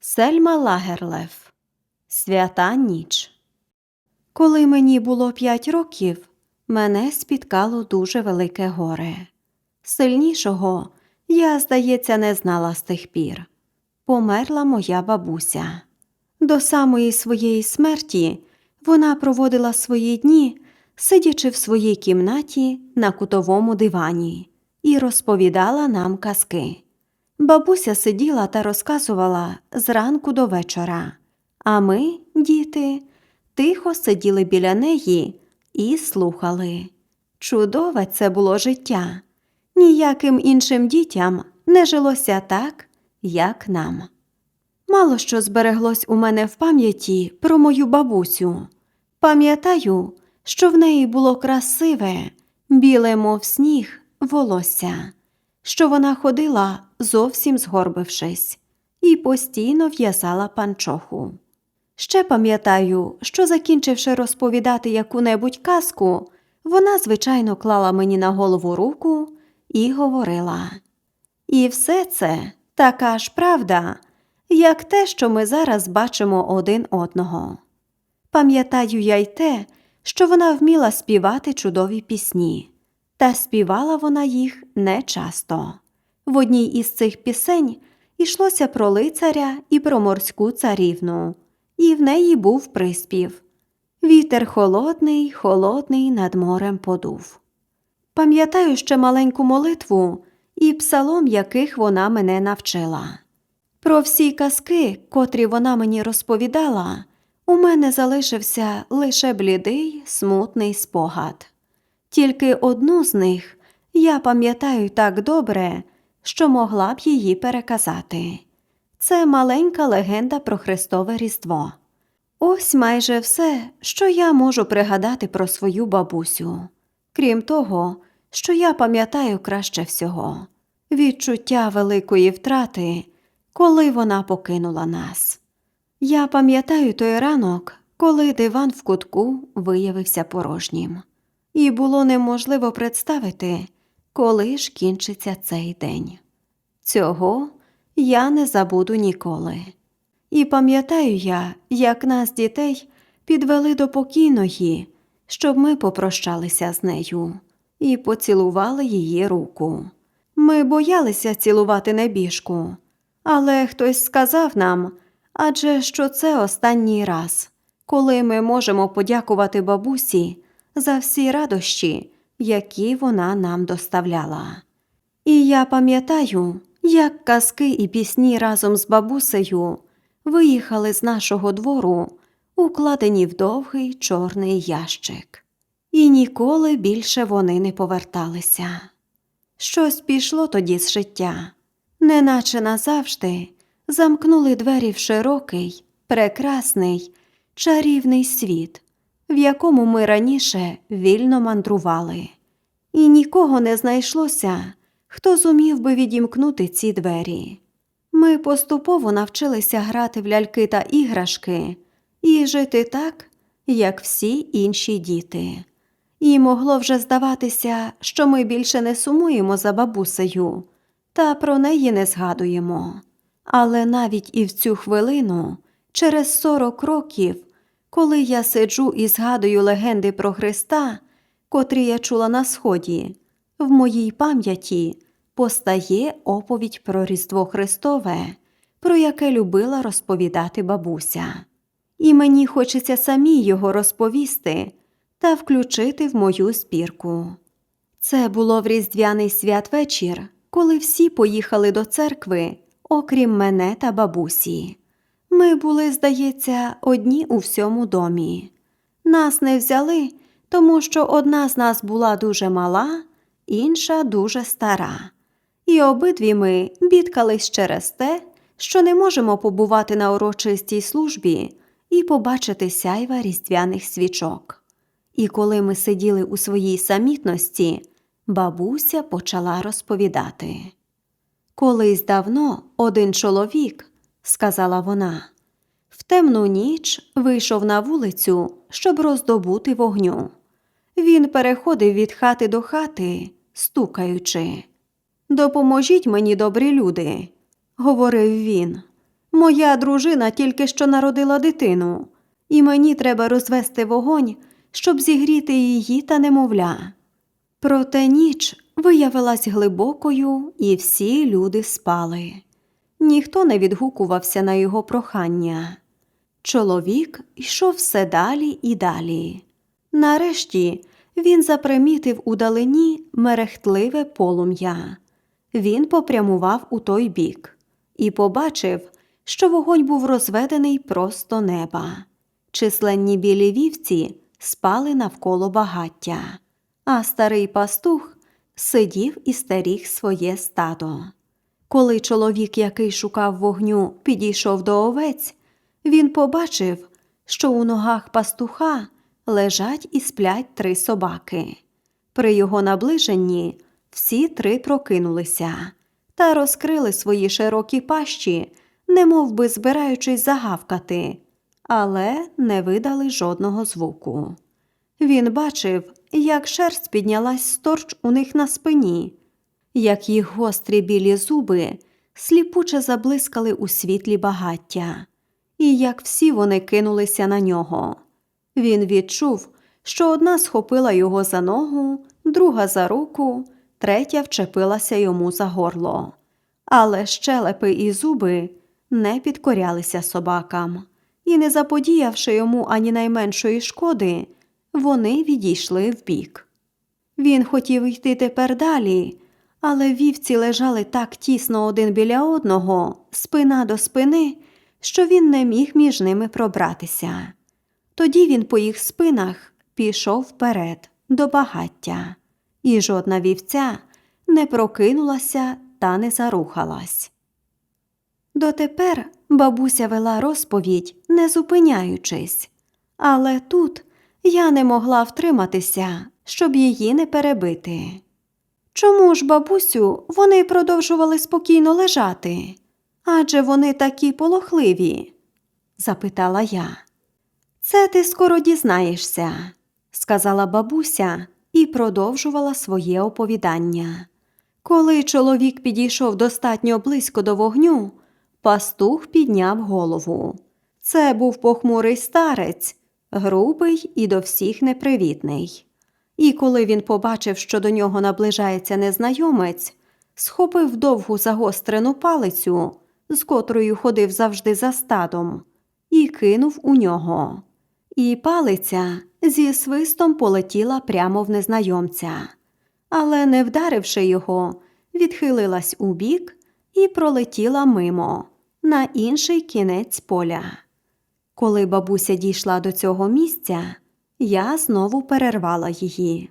Сельма Лагерлев Свята ніч. Коли мені було п'ять років, мене спіткало дуже велике горе. Сильнішого я, здається, не знала з тих пір. Померла моя бабуся. До самої своєї смерті вона проводила свої дні, сидячи в своїй кімнаті на кутовому дивані, і розповідала нам казки. Бабуся сиділа та розказувала зранку до вечора, а ми, діти, тихо сиділи біля неї і слухали. Чудове це було життя. Ніяким іншим дітям не жилося так, як нам. Мало що збереглось у мене в пам'яті про мою бабусю. Пам'ятаю, що в неї було красиве, біле, мов сніг, волосся, що вона ходила, зовсім згорбившись, і постійно в'язала панчоху. Ще пам'ятаю, що, закінчивши розповідати яку-небудь казку, вона, звичайно, клала мені на голову руку і говорила. І все це така ж правда, як те, що ми зараз бачимо один одного. Пам'ятаю я й те, що вона вміла співати чудові пісні, та співала вона їх не часто. В одній із цих пісень йшлося про лицаря і про морську царівну, і в неї був приспів Вітер холодний, холодний над морем подув. Пам'ятаю ще маленьку молитву і псалом, яких вона мене навчила. Про всі казки, котрі вона мені розповідала, у мене залишився лише блідий, смутний спогад. Тільки одну з них я пам'ятаю так добре, що могла б її переказати. Це маленька легенда про Христове Різдво. Ось майже все, що я можу пригадати про свою бабусю. Крім того, що я пам'ятаю краще всього відчуття великої втрати, коли вона покинула нас. Я пам'ятаю той ранок, коли диван в кутку виявився порожнім, і було неможливо представити, коли ж кінчиться цей день. Цього я не забуду ніколи. І пам'ятаю я, як нас, дітей, підвели до покійної, щоб ми попрощалися з нею і поцілували її руку. Ми боялися цілувати небіжку, але хтось сказав нам, адже що це останній раз, коли ми можемо подякувати бабусі за всі радощі, які вона нам доставляла. І я пам'ятаю, як казки і пісні разом з бабусею виїхали з нашого двору, укладені в довгий чорний ящик. І ніколи більше вони не поверталися. Щось пішло тоді з життя, неначе назавжди замкнули двері в широкий, прекрасний, чарівний світ, в якому ми раніше вільно мандрували, і нікого не знайшлося, хто зумів би відімкнути ці двері. Ми поступово навчилися грати в ляльки та іграшки і жити так, як всі інші діти. І могло вже здаватися, що ми більше не сумуємо за бабусею, та про неї не згадуємо. Але навіть і в цю хвилину, через сорок років, коли я сиджу і згадую легенди про Христа, котрі я чула на сході, в моїй пам'яті постає оповідь про Різдво Христове, про яке любила розповідати бабуся. І мені хочеться самі його розповісти та включити в мою збірку. Це було в різдвяний святвечір, коли всі поїхали до церкви, окрім мене та бабусі. Ми були, здається, одні у всьому домі. Нас не взяли, тому що одна з нас була дуже мала, інша дуже стара. І обидві ми бідкались через те, що не можемо побувати на урочистій службі і побачити сяйва різдвяних свічок. І коли ми сиділи у своїй самітності, бабуся почала розповідати. Колись давно один чоловік, сказала вона, в темну ніч вийшов на вулицю, щоб роздобути вогню. Він переходив від хати до хати, стукаючи. Допоможіть мені, добрі люди, говорив він. Моя дружина тільки що народила дитину, і мені треба розвести вогонь, щоб зігріти її та немовля. Проте ніч виявилась глибокою, і всі люди спали. Ніхто не відгукувався на його прохання. Чоловік йшов все далі і далі. Нарешті він запримітив удалині мерехтливе полум'я. Він попрямував у той бік і побачив, що вогонь був розведений просто неба. Численні білі вівці спали навколо багаття, а старий пастух сидів і стеріг своє стадо. Коли чоловік, який шукав вогню, підійшов до овець, він побачив, що у ногах пастуха лежать і сплять три собаки. При його наближенні всі три прокинулися та розкрили свої широкі пащі, немов би збираючись загавкати, але не видали жодного звуку. Він бачив, як шерсть піднялась сторч у них на спині, як їх гострі білі зуби сліпуче заблискали у світлі багаття, і як всі вони кинулися на нього. Він відчув, що одна схопила його за ногу, друга за руку, третя вчепилася йому за горло. Але щелепи і зуби не підкорялися собакам, і, не заподіявши йому ані найменшої шкоди, вони відійшли вбік. Він хотів йти тепер далі, але вівці лежали так тісно один біля одного, спина до спини, що він не міг між ними пробратися. Тоді він по їх спинах пішов вперед до багаття, і жодна вівця не прокинулася та не зарухалась. Дотепер бабуся вела розповідь, не зупиняючись, але тут я не могла втриматися, щоб її не перебити. Чому ж, бабусю, вони продовжували спокійно лежати? Адже вони такі полохливі? запитала я. Це ти скоро дізнаєшся, сказала бабуся і продовжувала своє оповідання. Коли чоловік підійшов достатньо близько до вогню, пастух підняв голову. Це був похмурий старець, грубий і до всіх непривітний. І коли він побачив, що до нього наближається незнайомець, схопив довгу загострену палицю, з котрою ходив завжди за стадом, і кинув у нього. І палиця зі свистом полетіла прямо в незнайомця, але, не вдаривши його, відхилилась убік і пролетіла мимо на інший кінець поля. Коли бабуся дійшла до цього місця, я знову перервала її.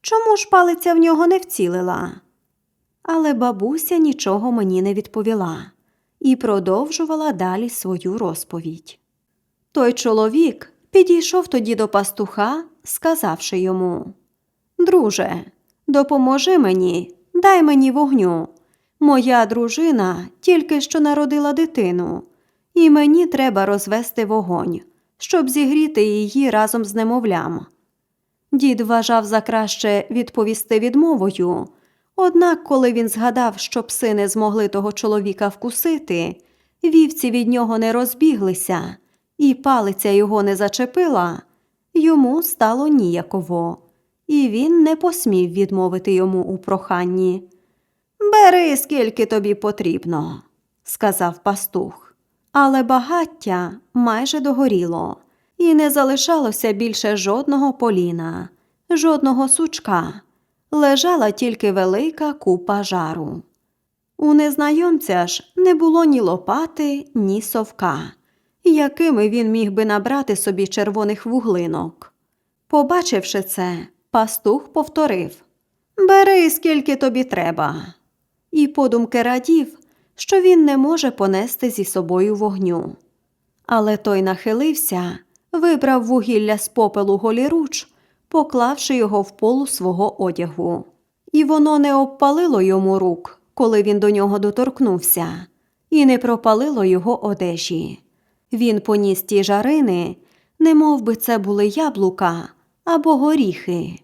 Чому ж палиця в нього не вцілила? Але бабуся нічого мені не відповіла і продовжувала далі свою розповідь. Той чоловік підійшов тоді до пастуха, сказавши йому Друже, допоможи мені, дай мені вогню. Моя дружина тільки що народила дитину, і мені треба розвести вогонь, щоб зігріти її разом з немовлям. Дід вважав за краще відповісти відмовою, однак, коли він згадав, що пси не змогли того чоловіка вкусити, вівці від нього не розбіглися, і палиця його не зачепила, йому стало ніяково, і він не посмів відмовити йому у проханні. Бери, скільки тобі потрібно, сказав пастух. Але багаття майже догоріло, і не залишалося більше жодного поліна, жодного сучка. Лежала тільки велика купа жару. У незнайомця ж не було ні лопати, ні совка, якими він міг би набрати собі червоних вуглинок. Побачивши це, пастух повторив Бери, скільки тобі треба. І подумки радів, що він не може понести зі собою вогню. Але той нахилився, вибрав вугілля з попелу голіруч, поклавши його в полу свого одягу. І воно не обпалило йому рук, коли він до нього доторкнувся, і не пропалило його одежі. Він поніс ті жарини, не би це були яблука або горіхи.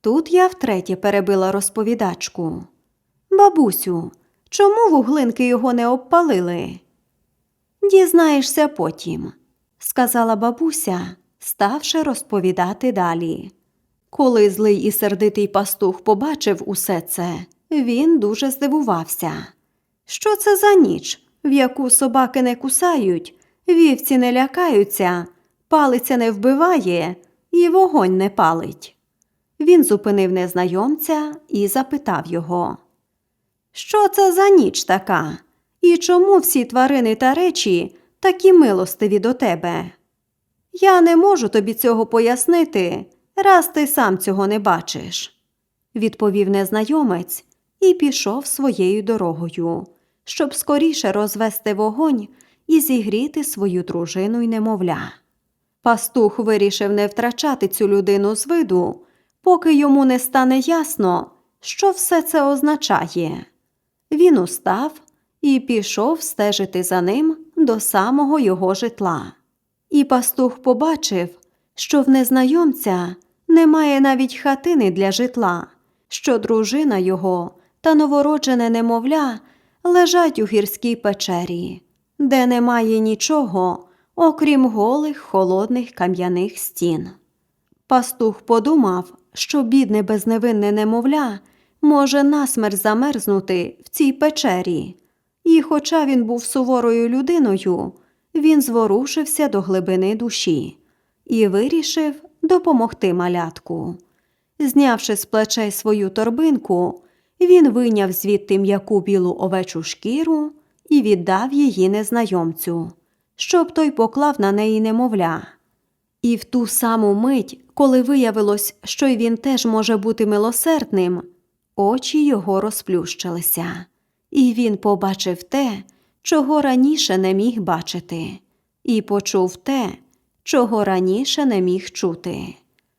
Тут я втретє перебила розповідачку. Бабусю, чому вуглинки його не обпалили? Дізнаєшся потім, сказала бабуся, ставши розповідати далі. Коли злий і сердитий пастух побачив усе це, він дуже здивувався. Що це за ніч, в яку собаки не кусають, вівці не лякаються, палиця не вбиває і вогонь не палить. Він зупинив незнайомця і запитав його. Що це за ніч така? І чому всі тварини та речі такі милостиві до тебе? Я не можу тобі цього пояснити, раз ти сам цього не бачиш, відповів незнайомець і пішов своєю дорогою, щоб скоріше розвести вогонь і зігріти свою дружину й немовля. Пастух вирішив не втрачати цю людину з виду, поки йому не стане ясно, що все це означає. Він устав і пішов стежити за ним до самого його житла. І пастух побачив, що в незнайомця немає навіть хатини для житла, що дружина його та новороджене немовля лежать у гірській печері, де немає нічого, окрім голих холодних кам'яних стін. Пастух подумав, що бідне безневинне немовля може насмерть замерзнути в цій печері, і, хоча він був суворою людиною, він зворушився до глибини душі і вирішив допомогти малятку. Знявши з плечей свою торбинку, він вийняв звідти м'яку білу овечу шкіру і віддав її незнайомцю, щоб той поклав на неї немовля. І в ту саму мить, коли виявилось, що й він теж може бути милосердним, очі його розплющилися, і він побачив те, чого раніше не міг бачити, і почув те, чого раніше не міг чути.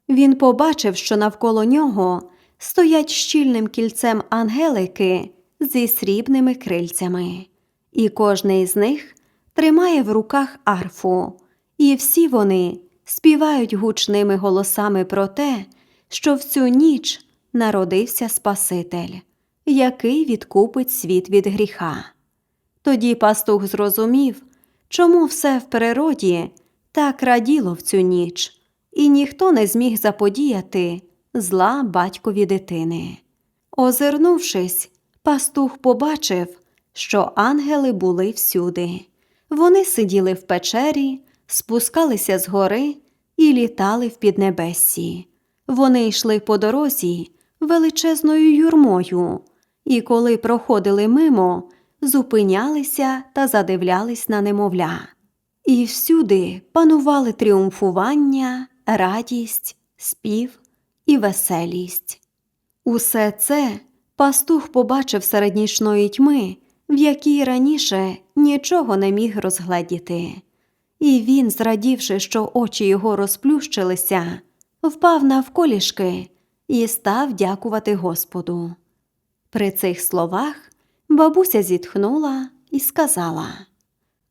Він побачив, що навколо нього стоять щільним кільцем ангелики зі срібними крильцями, і кожний з них тримає в руках арфу, і всі вони співають гучними голосами про те, що в цю ніч народився Спаситель, який відкупить світ від гріха. Тоді пастух зрозумів, чому все в природі так раділо в цю ніч, і ніхто не зміг заподіяти зла батькові дитини. Озирнувшись, пастух побачив, що ангели були всюди. Вони сиділи в печері, спускалися з гори і літали в піднебессі. Вони йшли по дорозі величезною юрмою, і коли проходили мимо, зупинялися та задивлялись на немовля. І всюди панували тріумфування, радість, спів і веселість. Усе це пастух побачив серед нічної тьми, в якій раніше нічого не міг розгледіти. І він, зрадівши, що очі його розплющилися, впав навколішки і став дякувати Господу. При цих словах бабуся зітхнула і сказала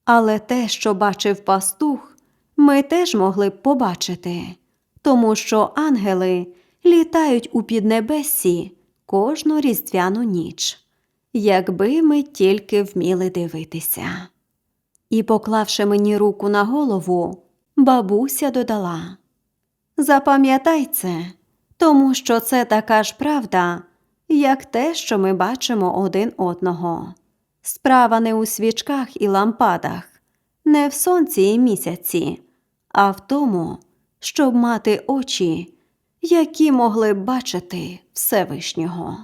Але те, що бачив пастух, ми теж могли б побачити, тому що ангели літають у піднебесі кожну різдвяну ніч, якби ми тільки вміли дивитися. І, поклавши мені руку на голову, бабуся додала Запам'ятай це, тому що це така ж правда, як те, що ми бачимо один одного. Справа не у свічках і лампадах, не в сонці і місяці, а в тому, щоб мати очі, які могли б бачити Всевишнього.